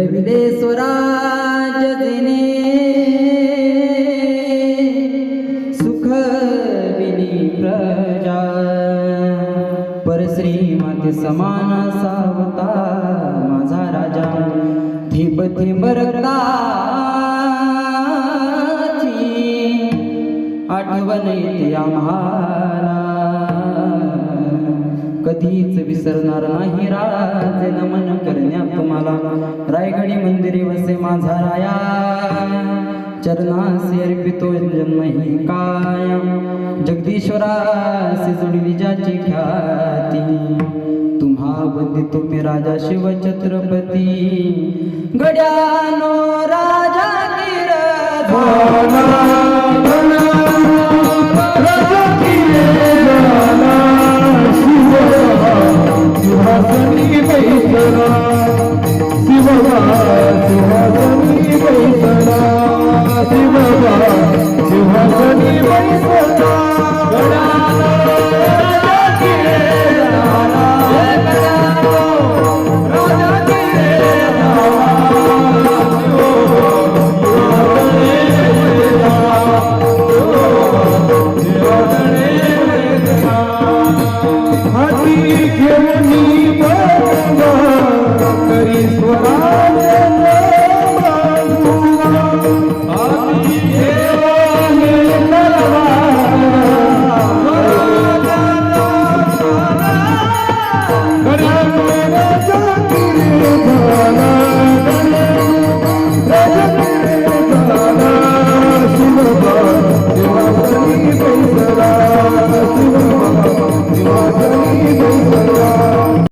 घडविले स्वराज देणे. सुख विनी प्रजा. परश्री माते समान सावता माझा राजा. थेंब थेंब रक्ताची आठवण येते आम्हाला. कधीच विसरणार नाही राज नमन मला रायगडी मंदिरे वसे माझा राया. चरणासी अर्पितो जन्म ही काय जगदीश्वरासे जोडली ज्याची ख्याती. तुम्हा वंदितो मी राजा शिव छत्रपती. गड्यानो राजा सिंहासनी बैसला 啊。